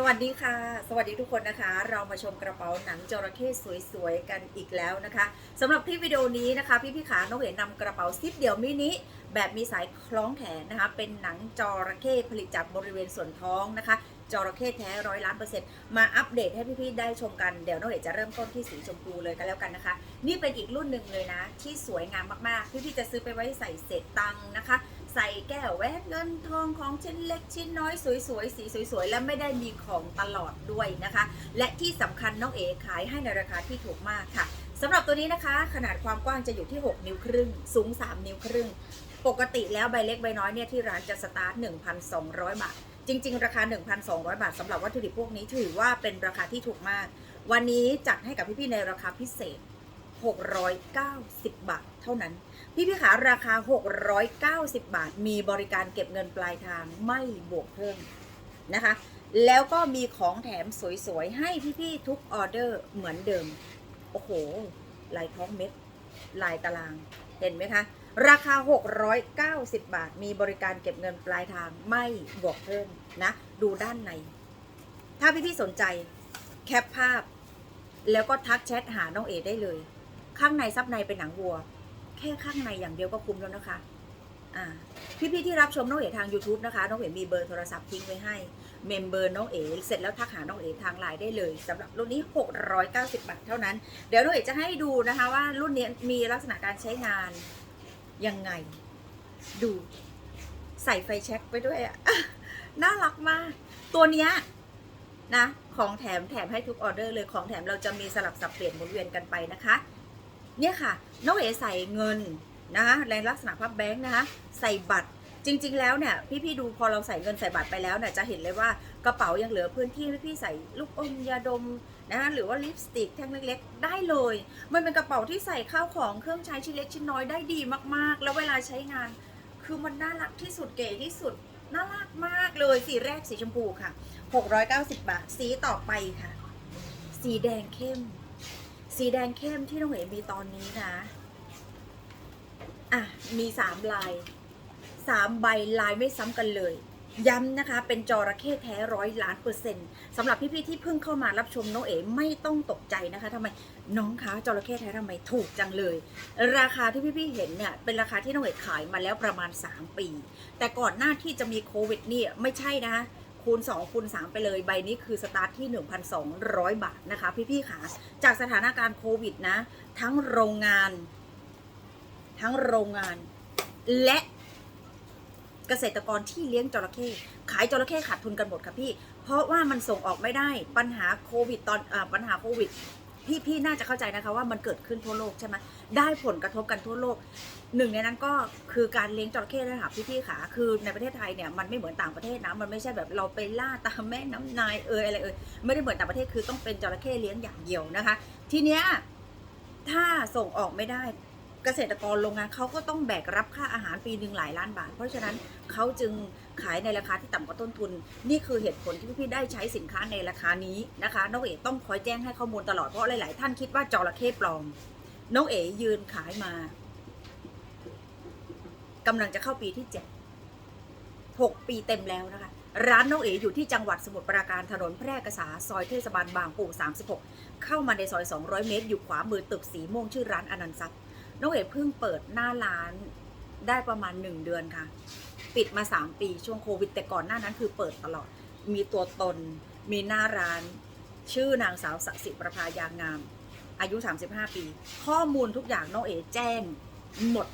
สวัสดีค่ะ สวัสดีทุกคนนะคะ เรามาชมกระเป๋าหนังจระเข้สวยๆกันอีกแล้วนะคะสำหรับคลิปวิดีโอนี้นะคะ พี่พี่ขาน้องเอ๋นนำกระเป๋าซิปเดี่ยวมินิแบบมีสายคล้องแขนนะคะ เป็นหนังจระเข้ผลิตจากบริเวณส่วนท้องนะคะจระเข้แท้ร้อยล้านเปอร์เซ็นต์มาอัปเดตให้พี่ๆได้ชมกันเดี๋ยวน้องเอ๋จะเริ่มต้นที่สีชมพูเลยกันแล้วกันนะคะ นี่เป็นอีกรุ่นหนึ่งเลยนะ ที่สวยงามมากๆ พี่ๆจะซื้อไปไว้ใส่เศษตังนะคะ ใส่แก้วแหวนเงินทองของชิ้นเล็กชิ้นน้อยสวยๆสีสวยๆ และไม่ได้มีของตลอดด้วยนะคะ และที่สำคัญน้องเอ๋ขายให้ในราคาที่ถูกมากค่ะสำหรับตัวนี้นะคะ ขนาดความกว้างจะอยู่ที่ 6 นิ้วครึ่ง สูง 3 นิ้วครึ่ง ปกติแล้วใบเล็กใบน้อยเนี่ยที่ร้านจะสตาร์ท 1,200 บาท จริง ๆ ราคา 1,200 บาทสำหรับวัตถุดิบพวกนี้ถือว่าเป็นราคาที่ถูกมาก วันนี้จัดให้กับพี่ๆในราคาพิเศษ 690 บาท เท่านั้น พี่พี่ขาราคา 690 บาท มีบริการเก็บเงินปลายทางไม่บวกเพิ่มนะคะ แล้วก็มีของแถมสวยๆ ให้พี่ๆทุกออเดอร์เหมือนเดิม โอ้โห ลายท้องเม็ด ลายตาราง เห็นไหมคะ ราคา 690 บาท มีบริการเก็บเงินปลายทางไม่บวกเพิ่มนะ ดูด้านใน ถ้าพี่ๆสนใจแคปภาพ แล้วก็ทักแชทหาน้องเอได้เลย ข้างในซับในเป็นหนังวัว แค่ข้างในอย่างเดียวก็คุ้มแล้วนะคะอ่าพี่ๆที่รับชมน้องเอ๋ทาง YouTube นะคะน้องเอ๋มีเบอร์โทรศัพท์ทิ้งไว้ให้เมมเบอร์น้องเอ๋เสร็จแล้วทักหาน้องเอ๋ทางไลน์ได้เลยสำหรับรุ่นนี้ 690 บาทเท่านั้น เดี๋ยวน้องเอ๋จะให้ดูนะคะว่ารุ่นนี้มีลักษณะการใช้งานยังไง ดูใส่ไฟแช็กไปด้วยอะน่ารักมาก ตัวเนี้ยนะ ของแถมแถมให้ทุกออเดอร์เลยของแถมเราจะมีสลับสับเปลี่ยนหมุนเวียนกันไปนะคะ เนี่ยค่ะน้องเอ๋ใส่เงินนะคะในลักษณะพับแบงค์นะคะใส่บัตรจริง ๆ แล้วเนี่ยพี่ๆดูพอเราใส่เงินใส่บัตรไปแล้วเนี่ยจะเห็นเลยว่ากระเป๋ายังเหลือพื้นที่ให้พี่ๆใส่ลูกอมยาดมนะคะหรือว่าลิปสติกแท่งเล็กๆ ได้เลย มันเป็นกระเป๋าที่ใส่ข้าวของเครื่องใช้ชิ้นเล็กชิ้นน้อยได้ดีมากๆ แล้วเวลาใช้งาน คือมันน่ารักที่สุดเก๋ที่สุดน่ารักมากเลยสีแรกสีชมพูค่ะ 690 บาท สีต่อไปค่ะ สีแดงเข้ม สีแดงเข้มที่น้องเอ๋มีตอนนี้นะ อะ มีสามลายสามใบลายไม่ซ้ำกันเลย ย้ำนะคะ เป็นจระเข้แท้ร้อยล้านเปอร์เซ็นต์สำหรับพี่ๆที่เพิ่งเข้ามารับชมน้องเอ๋ไม่ต้องตกใจนะคะทำไมน้องคะจระเข้แท้ทำไมถูกจังเลย ราคาที่พี่ๆเห็นเนี่ยเป็นราคาที่น้องเอ๋ขายมาแล้วประมาณ 3 ปี แต่ก่อนหน้าที่จะมีโควิดนี่ไม่ใช่นะคะ คูณ2คูณ3ไปเลยใบนี้คือสตาร์ทที่ 1,200 บาทนะคะ พี่ๆค่ะ จากสถานการณ์โควิดนะ ทั้งโรงงาน ทั้งโรงงาน และเกษตรกรที่เลี้ยงจระเข้ขายจระเข้ขาดทุนกันหมดค่ะพี่ เพราะว่ามันส่งออกไม่ได้ปัญหาโควิดตอนอปัญหาโควิด พี่พี่น่าจะเข้าใจนะคะว่ามันเกิดขึ้นทั่วโลกใช่ไหมได้ผลกระทบกันทั่วโลก หนึ่งในนั้นก็คือการเลี้ยงจระเข้นะคะพี่พี่ๆค่ะคือในประเทศไทยเนี่ยมันไม่เหมือนต่างประเทศนะมันไม่ใช่แบบเราไปล่าตามแม่น้ำนายเอออะไรเออไม่ได้เหมือนต่างประเทศคือต้องเป็นจระเข้เลี้ยงอย่างเดียวนะคะ ทีเนี้ยถ้าส่งออกไม่ได้ เกษตรกรโรงงานเขาก็ต้องแบกรับค่าอาหารปีหนึ่งหลายล้านบาท เพราะฉะนั้นเขาจึงขายในราคาที่ต่ำกว่าต้นทุน นี่คือเหตุผลที่พี่ได้ใช้สินค้าในราคานี้นะคะน้องเอ๋ต้องคอยแจ้งให้ข้อมูลตลอดเพราะหลาย ๆ ท่านคิดว่าจระเข้ปลอมน้องเอ๋ยืนขายมากำลังจะเข้าปีที่เจ็ดหกปีเต็มแล้วนะคะ ร้านน้องเอ๋อยู่ที่จังหวัดสมุทรปราการถนนแพร่กษาซอยเทศบาลบางปู36 เข้ามาในซอย 200 เมตร อยู่ขวามือตึกสีม่วงชื่อร้านอนันต์ทรัพย์ น้องเอ๋เพิ่งเปิดหน้าร้านได้ประมาณ1เดือนค่ะ ปิดมา3ปีช่วงโควิด แต่ก่อนหน้านั้นคือเปิดตลอด มีตัวตน มีหน้าร้าน ชื่อนางสาวสสิประภายางงาม อายุ 35 ปี ข้อมูลทุกอย่างน้องเอ๋แจ้งหมด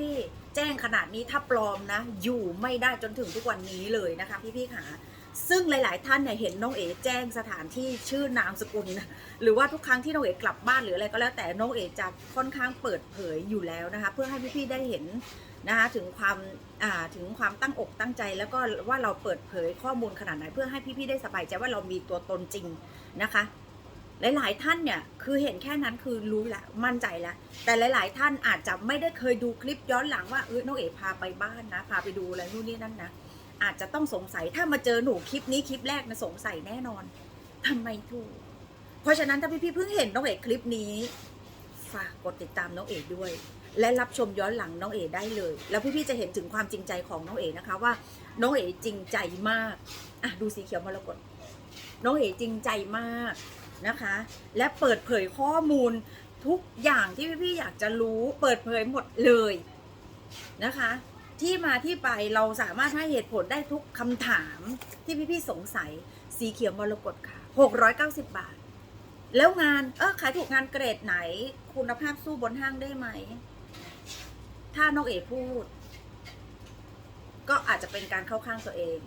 พี่ๆแจ้งขนาดนี้ถ้าปลอมนะ อยู่ไม่ได้จนถึงทุกวันนี้เลยนะคะพี่ๆค่ะ ซึ่งหลาย ๆ ท่านเนี่ยเห็นน้องเอ๋แจ้งสถานที่ชื่อนามสกุลนะหรือว่าทุกครั้งที่น้องเอ๋กลับบ้านหรืออะไรก็แล้วแต่น้องเอ๋จะค่อนข้างเปิดเผยอยู่แล้วนะคะ เพื่อให้พี่ ๆ ได้เห็นนะคะถึงความถึงความตั้งอกตั้งใจ แล้วก็ว่าเราเปิดเผยข้อมูลขนาดไหนเพื่อให้พี่ ๆ ได้สบายใจว่าเรามีตัวตนจริงนะคะหลาย ๆ ท่านเนี่ยคือเห็นแค่นั้นคือรู้ละมั่นใจแล้ว แต่หลาย ๆ ท่านอาจจะไม่ได้เคยดูคลิปย้อนหลังว่าเออน้องเอ๋พาไปบ้านนะ พาไปดูอะไรนู่นนี่นั่นนะ อาจจะต้องสงสัยถ้ามาเจอหนูคลิปนี้คลิปแรกนะสงสัยแน่นอนทำไมถูก เพราะฉะนั้นถ้าพี่ๆเพิ่งเห็นน้องเอ๋คลิปนี้ ฝากกดติดตามน้องเอ๋ด้วย และรับชมย้อนหลังน้องเอ๋ได้เลย แล้วพี่ๆจะเห็นถึงความจริงใจของน้องเอ๋นะคะว่า น้องเอ๋จริงใจมากอะดูสีเขียวมรกตน้องเอ๋จริงใจมากนะคะ และเปิดเผยข้อมูลทุกอย่างที่พี่ๆอยากจะรู้ เปิดเผยหมดเลยนะคะ ที่มาที่ไปเราสามารถให้เหตุผลได้ทุกคำถามที่พี่ๆสงสัยสีเขียวมรกตค่ะ 690 บาท แล้วงานเออขายถูกงานเกรดไหน คุณภาพสู้บนห้างได้ไหม ถ้าน้องเอกพูด ก็อาจจะเป็นการเข้าข้างตัวเอง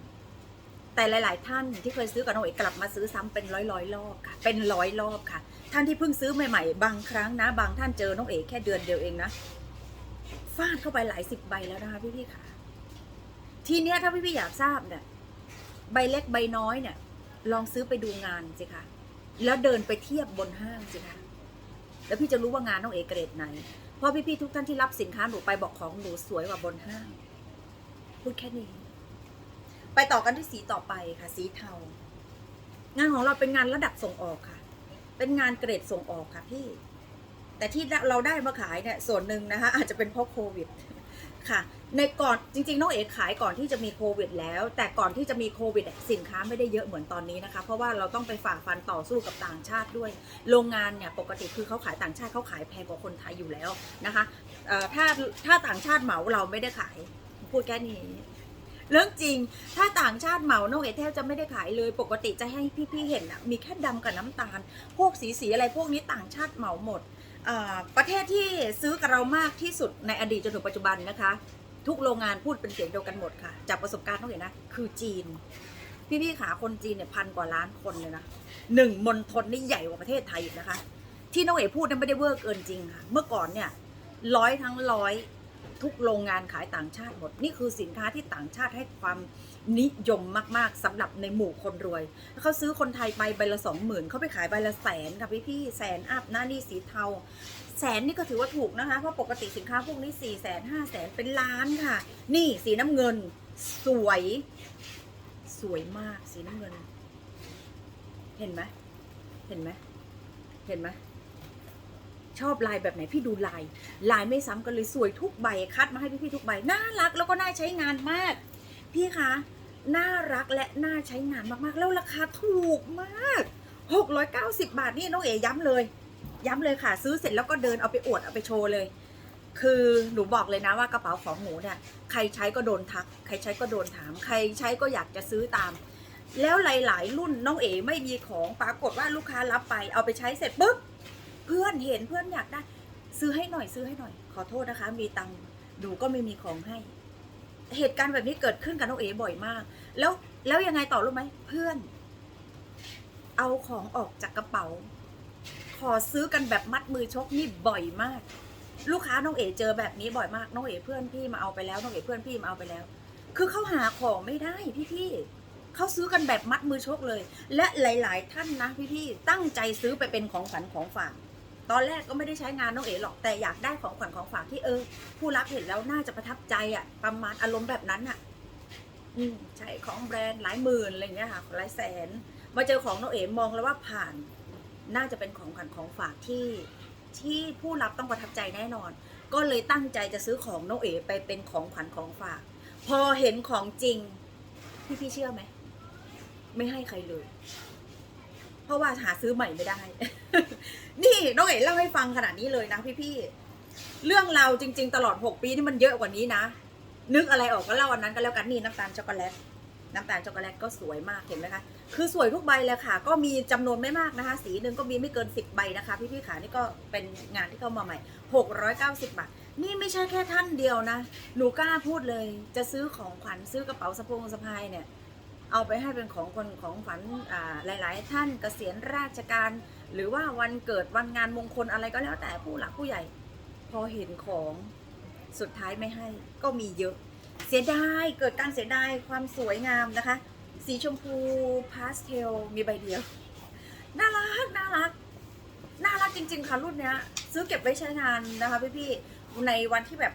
แต่หลาย ๆ ท่านที่เคยซื้อกับน้องเอกกลับมาซื้อซ้ำเป็นร้อยร้อยๆรอบค่ะ เป็นร้อยรอบค่ะ ท่านที่เพิ่งซื้อใหม่ ๆ บางครั้งนะ บางท่านเจอน้องเอกแค่เดือนเดียวเองนะ ฟาดเข้าไปหลายสิบใบแล้วนะคะพี่ๆค่ะ ทีเนี้ยถ้าพี่ๆอยากทราบเนี่ยใบเล็กใบน้อยเนี่ย ลองซื้อไปดูงานสิคะแล้วเดินไปเทียบบนห้างสิคะแล้วพี่จะรู้ว่างานน้องเอกเกรดไหน เพราะพี่ๆทุกท่านที่รับสินค้าหนูไปบอกของหนูสวยกว่าบนห้าง พูดแค่นี้ ไปต่อกันที่สีต่อไปค่ะ สีเทา งานของเราเป็นงานระดับส่งออกค่ะ เป็นงานเกรดส่งออกค่ะพี่ แต่ที่เราได้มาขายเนี่ยส่วนหนึ่งนะคะอาจจะเป็นเพราะโควิดค่ะ ในก่อนจริงๆน้องเอ๋ขายก่อนที่จะมีโควิด แล้ว แต่ก่อนที่จะมีโควิดสินค้าไม่ได้เยอะเหมือนตอนนี้นะคะ เพราะว่าเราต้องไปฝ่าฟันต่อสู้กับต่างชาติด้วย โรงงานเนี่ยปกติคือเขาขายต่างชาติเขาขายแพงกว่าคนไทยอยู่แล้วนะคะถ้าถ้าต่างชาติเหมาเราไม่ได้ขายพูดแค่นี้เรื่องจริง ถ้าต่างชาติเหมาน้องเอแทบจะไม่ได้ขายเลย ปกติจะให้พี่ๆเห็นอะมีแค่ดำกับน้ำตาล พวกสีสีอะไรพวกนี้ต่างชาติเหมาหมด ประเทศที่ซื้อกับเรามากที่สุดในอดีตจนถึงปัจจุบันนะคะ ทุกโรงงานพูดเป็นเสียงเดียวกันหมดค่ะ จากประสบการณ์ต้องเห็นนะ คือจีน พี่ๆขาคนจีนเนี่ยพันกว่าล้านคนเลยนะหนึ่งมณฑลนี่ใหญ่กว่าประเทศไทยอีกนะคะ ที่น้องเอ๋พูดนั้นไม่ได้เวอร์เกินจริงค่ะ เมื่อก่อนเนี่ยร้อยทั้งร้อย ทุกโรงงานขายต่างชาติหมด นี่คือสินค้าที่ต่างชาติให้ความนิยมมาก ๆสำหรับในหมู่คนรวย เขาซื้อคนไทยไปใบละสองหมื่นเขาไปขายใบละแสนค่ะพี่พี่แสนอัพหน้านี่สีเทา แสนนี่ก็ถือว่าถูกนะคะ เพราะปกติสินค้าพวกนี้สี่แสนห้าแสนเป็นล้านค่ะ นี่สีน้ำเงินสวย สวยมากสีน้ำเงิน เห็นไหมเห็นไหมเห็นไหม ชอบลายแบบไหนพี่ดูลาย ลายไม่ซ้ำกันเลยสวยทุกใบคัดมาให้พี่ๆทุกใบน่ารักแล้วก็น่าใช้งานมาก พี่คะน่ารักและน่าใช้งานมากๆ แล้วราคาถูกมาก 690 บาทนี่น้องเอ๋ย้ำเลย ย้ำเลยค่ะ ซื้อเสร็จแล้วก็เดินเอาไปอวดเอาไปโชว์เลย คือหนูบอกเลยนะว่ากระเป๋าของหนูเนี่ยใครใช้ก็โดนทัก ใครใช้ก็โดนถาม ใครใช้ก็อยากจะซื้อตาม แล้วหลาย ๆ รุ่นน้องเอ๋ไม่มีของปรากฏว่าลูกค้ารับไปเอาไปใช้เสร็จปุ๊บ เพื่อนเห็นเพื่อนอยากได้ ซื้อให้หน่อยซื้อให้หน่อย ขอโทษนะคะ มีตังค์หนูก็ไม่มีของให้ เหตุการณ์แบบนี้เกิดขึ้นกับน้องเอ๋บ่อยมาก แล้วแล้วยังไงต่อรู้ไหมเพื่อน เอาของออกจากกระเป๋า ขอซื้อกันแบบมัดมือชกนี่บ่อยมาก ลูกค้าน้องเอ๋เจอแบบนี้บ่อยมากน้องเอ๋เพื่อนพี่มาเอาไปแล้วน้องเอ๋เพื่อนพี่มาเอาไปแล้ว คือเขาหาของไม่ได้พี่ๆเขาซื้อกันแบบมัดมือชกเลย และหลาย ๆ ท่านนะพี่ๆตั้งใจซื้อไปเป็นของขวัญของฝาก ตอนแรกก็ไม่ได้ใช้งานน้องเอ๋หรอกแต่อยากได้ของขวัญของฝากที่เออ ผู้รับเห็นแล้วน่าจะประทับใจอะประมาณอารมณ์แบบนั้นอะอืมใช่ของแบรนด์หลายหมื่นอะไรอย่างเงี้ยค่ะหลายแสน มาเจอของน้องเอ๋มองแล้วว่าผ่าน น่าจะเป็นของขวัญของฝากที่ที่ผู้รับต้องประทับใจแน่นอน ก็เลยตั้งใจจะซื้อของน้องเอ๋ไปเป็นของขวัญของฝาก พอเห็นของจริงพี่พี่เชื่อไหมไม่ให้ใครเลย เพราะว่าหาซื้อใหม่ไม่ได้ นี่น้องเอ๋เล่าให้ฟังขนาดนี้เลยนะพี่พี่ๆ เรื่องเราจริง ๆ ตลอด 6 ปีนี่มันเยอะกว่านี้นะ นึกอะไรออกก็เล่าอันนั้นก็แล้วกันนี่น้ำตาลช็อกโกแลต น้ำตาลช็อกโกแลตก็สวยมากเห็นไหมคะ คือสวยทุกใบเลยค่ะ ก็มีจำนวนไม่มากนะคะ สีหนึ่งก็มีไม่เกิน 10 ใบนะคะ พี่ๆขานี่ก็เป็นงานที่เข้ามาใหม่ 690 บาท นี่ไม่ใช่แค่ท่านเดียวนะ หนูกล้าพูดเลย จะซื้อของขวัญซื้อกระเป๋าสะพงสะพายเนี่ย เอาไปให้เป็นของคนของขวัญอ่าหลาย ๆ ท่านเกษียณราชการ หรือว่าวันเกิดวันงานมงคลอะไรก็แล้วแต่ผู้หลักผู้ใหญ่ พอเห็นของสุดท้ายไม่ให้ก็มีเยอะ เสียดายเกิดการเสียดายความสวยงามนะคะ สีชมพูพาสเทลมีใบเดียว น่ารักน่ารักน่ารักจริง ๆ ค่ะรุ่นเนี้ย ซื้อเก็บไว้ใช้งานนะคะพี่ๆในวันที่แบบ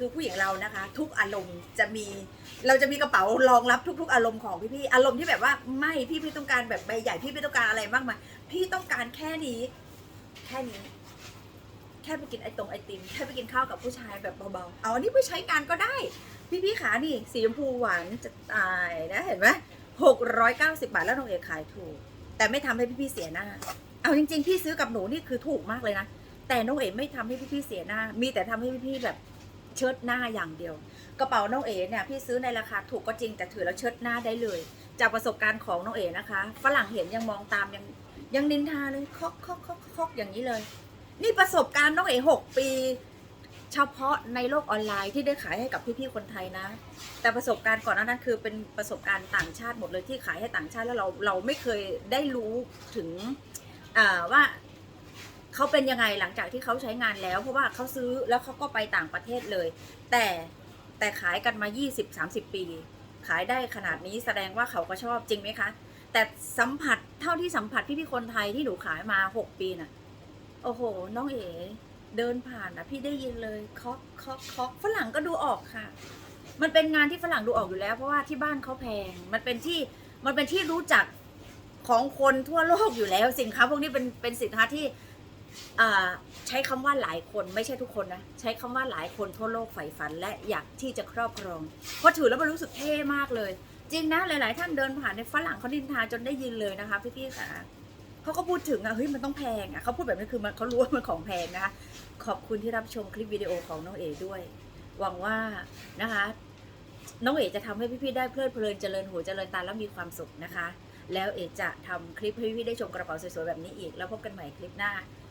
คือผู้หญิงเรานะคะ ทุกอารมณ์จะมี เราจะมีกระเป๋ารองรับทุก ๆ อารมณ์ของพี่ๆอารมณ์ที่แบบว่าไม่พี่ไม่ต้องการแบบใบใหญ่พี่ไม่ต้องการอะไรมากมายพี่ต้องการแค่นี้ แค่นี้ แค่ไปกินไอตรงไอติมแค่ไปกินข้าวกับผู้ชายแบบเบาๆเอาอันนี้ไปใช้งานก็ได้ พี่พี่ๆขานี่สีชมพูหวานจะตายนะเห็นไหม690บาทแล้วน้องเอ๋ขายถูก แต่ไม่ทำให้พี่ๆเสียหน้า เอาจริง ๆ พี่ซื้อกับหนูนี่คือถูกมากเลยนะแต่น้องเอ๋ไม่ทำให้พี่ๆเสียหน้า มีแต่ทำให้พี่ๆแบบ เชิดหน้าอย่างเดียว กระเป๋าน้องเอ๋เนี่ยพี่ซื้อในราคาถูกก็จริงแต่ถือแล้วเชิดหน้าได้เลย จากประสบการณ์ของน้องเอ๋นะคะ ฝรั่งเห็นยังมองตามยังยังนินทาเลยคอกคอกคอกคอกอย่างนี้เลย นี่ประสบการณ์น้องเอ๋หกปี เฉพาะในโลกออนไลน์ที่ได้ขายให้กับพี่ๆคนไทยนะ แต่ประสบการณ์ก่อนหน้านั้นคือเป็นประสบการณ์ต่างชาติหมดเลยที่ขายให้ต่างชาติแล้วเราเราไม่เคยได้รู้ถึงว่า เขาเป็นยังไงหลังจากที่เขาใช้งานแล้ว เพราะว่าเขาซื้อแล้วเขาก็ไปต่างประเทศเลย แต่แต่ขายกันมา 20-30 ปี ขายได้ขนาดนี้แสดงว่าเขาก็ชอบจริงไหมคะ แต่สัมผัสเท่าที่สัมผัสพี่ๆคนไทยที่หนูขายมา 6 ปีน่ะ โอ้โห น้องเอ๋เดินผ่านนะพี่ได้ยินเลยเคาะเคาะเคาะฝรั่งก็ดูออกค่ะ มันเป็นงานที่ฝรั่งดูออกอยู่แล้ว เพราะว่าที่บ้านเขาแพง มันเป็นที่มันเป็นที่รู้จักของคนทั่วโลกอยู่แล้ว สินค้าพวกนี้เป็นเป็นสินค้าที่ ใช้คำว่าหลายคนไม่ใช่ทุกคนนะ ใช้คำว่าหลายคนทั่วโลกใฝ่ฝันและอยากที่จะครอบครองเพราะถือแล้วมันรู้สึกเท่มากเลย จริงนะหลาย ๆ ท่านเดินผ่านในฝรั่งเขาดินทาจนได้ยินเลยนะคะพี่ๆค่ะเขาก็พูดถึงอะเฮ้ยมันต้องแพงอะเขาพูดแบบนี้คือมันเขารู้ว่ามันของแพงนะคะขอบคุณที่รับชมคลิปวิดีโอของน้องเอด้วย หวังว่านะคะน้องเอ๋จะทำให้พี่ๆได้เพลิดเพลินเจริญหูเจริญตาแล้วมีความสุขนะคะ แล้วเอ๋จะทำคลิปให้พี่ๆได้ชมกระเป๋าสวยๆแบบนี้อีก แล้วพบกันใหม่คลิปหน้า